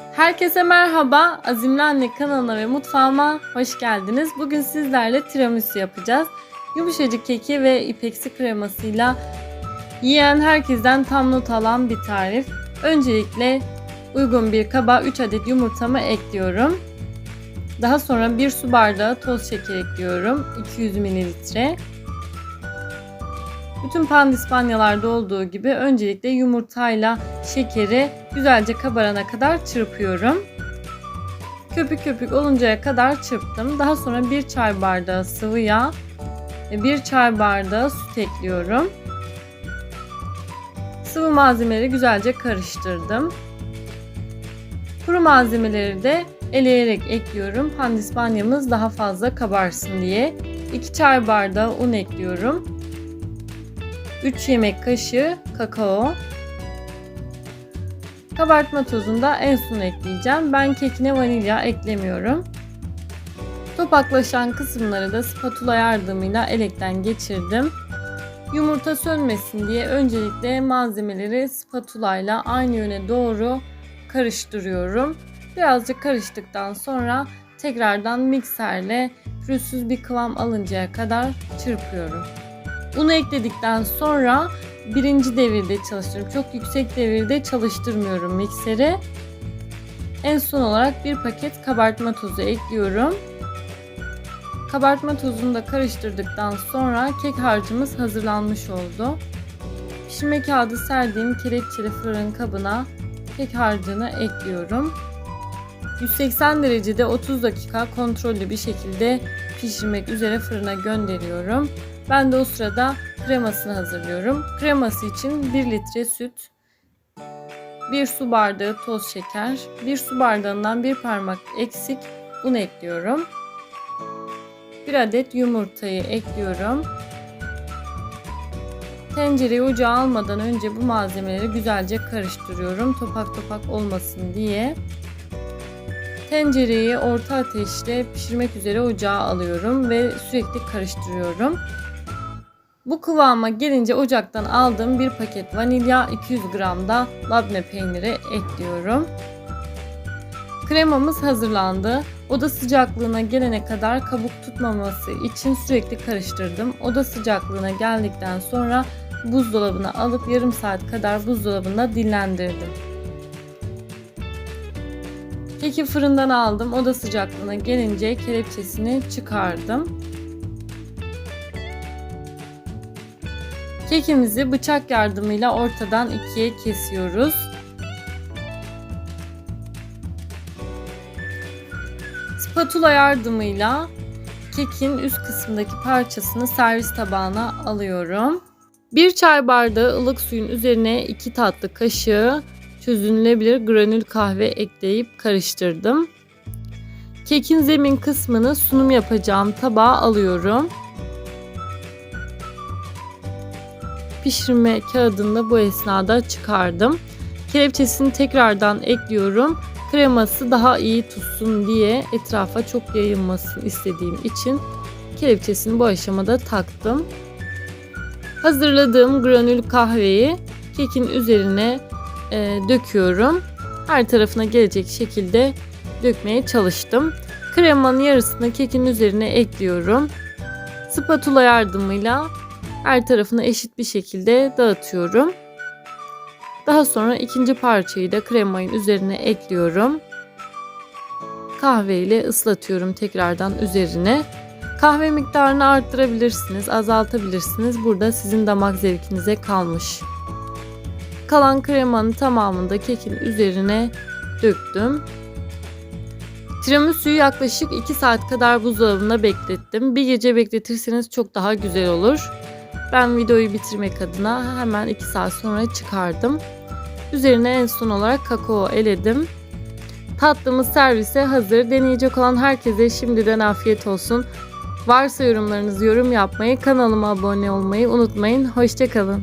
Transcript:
Herkese merhaba. Azimli Anne kanalına ve mutfağıma hoş geldiniz. Bugün sizlerle tiramisu yapacağız. Yumuşacık keki ve ipeksi kremasıyla yiyen herkesten tam not alan bir tarif. Öncelikle uygun bir kaba 3 adet yumurtamı ekliyorum. Daha sonra 1 su bardağı toz şeker ekliyorum. 200 mililitre. Bütün pandispanyalarda olduğu gibi öncelikle yumurtayla şekeri güzelce kabarana kadar çırpıyorum. Köpük köpük oluncaya kadar çırptım. Daha sonra bir çay bardağı sıvı yağ ve bir çay bardağı süt ekliyorum. Sıvı malzemeleri güzelce karıştırdım. Kuru malzemeleri de eleyerek ekliyorum. Pandispanyamız daha fazla kabarsın diye. 2 çay bardağı un ekliyorum. 3 yemek kaşığı kakao. Kabartma tozunu da en son ekleyeceğim. Ben kekine vanilya eklemiyorum. Topaklaşan kısımları da spatula yardımıyla elekten geçirdim. Yumurta sönmesin diye öncelikle malzemeleri spatula ile aynı yöne doğru karıştırıyorum. Birazcık karıştıktan sonra tekrardan mikserle pürüzsüz bir kıvam alıncaya kadar çırpıyorum. Unu ekledikten sonra birinci devirde çalıştırıyorum. Çok yüksek devirde çalıştırmıyorum mikseri. En son olarak bir paket kabartma tozu ekliyorum. Kabartma tozunu da karıştırdıktan sonra kek harcımız hazırlanmış oldu. Pişirme kağıdı serdiğim kelepçeli fırın kabına kek harcını ekliyorum. 180 derecede 30 dakika kontrollü bir şekilde pişirmek üzere fırına gönderiyorum. Ben de o sırada kremasını hazırlıyorum. Kreması için 1 litre süt, 1 su bardağı toz şeker, 1 su bardağından bir parmak eksik un ekliyorum. 1 adet yumurtayı ekliyorum. Tencereyi ocağa almadan önce bu malzemeleri güzelce karıştırıyorum. Topak topak olmasın diye. Tencereyi orta ateşte pişirmek üzere ocağa alıyorum ve sürekli karıştırıyorum. Bu kıvama gelince ocaktan aldığım bir paket vanilya 200 gram da labne peyniri ekliyorum. Kremamız hazırlandı. Oda sıcaklığına gelene kadar kabuk tutmaması için sürekli karıştırdım. Oda sıcaklığına geldikten sonra buzdolabına alıp yarım saat kadar buzdolabında dinlendirdim. Keki fırından aldım. Oda sıcaklığına gelince kelepçesini çıkardım. Kekimizi bıçak yardımıyla ortadan ikiye kesiyoruz. Spatula yardımıyla kekin üst kısmındaki parçasını servis tabağına alıyorum. Bir çay bardağı ılık suyun üzerine 2 tatlı kaşığı çözünülebilir granül kahve ekleyip karıştırdım. Kekin zemin kısmını sunum yapacağım tabağa alıyorum. Pişirme kağıdını da bu esnada çıkardım. Kelepçesini tekrardan ekliyorum. Kreması daha iyi tutsun diye etrafa çok yayılmasın istediğim için kelepçesini bu aşamada taktım. Hazırladığım granül kahveyi kekin üzerine e, döküyorum. Her tarafına gelecek şekilde dökmeye çalıştım. Kremanın yarısını kekin üzerine ekliyorum. Spatula yardımıyla her tarafına eşit bir şekilde dağıtıyorum. Daha sonra ikinci parçayı da kremayın üzerine ekliyorum. Kahve ile ıslatıyorum tekrardan üzerine. Kahve miktarını arttırabilirsiniz, azaltabilirsiniz. Burada sizin damak zevkinize kalmış. Kalan kremanın tamamını da kekin üzerine döktüm. Tiramisu'yu yaklaşık 2 saat kadar buzdolabında beklettim. Bir gece bekletirseniz çok daha güzel olur. Ben videoyu bitirmek adına hemen 2 saat sonra çıkardım. Üzerine en son olarak kakao eledim. Tatlımız servise hazır. Deneyecek olan herkese şimdiden afiyet olsun. Varsa yorumlarınızı yorum yapmayı, kanalıma abone olmayı unutmayın. Hoşçakalın.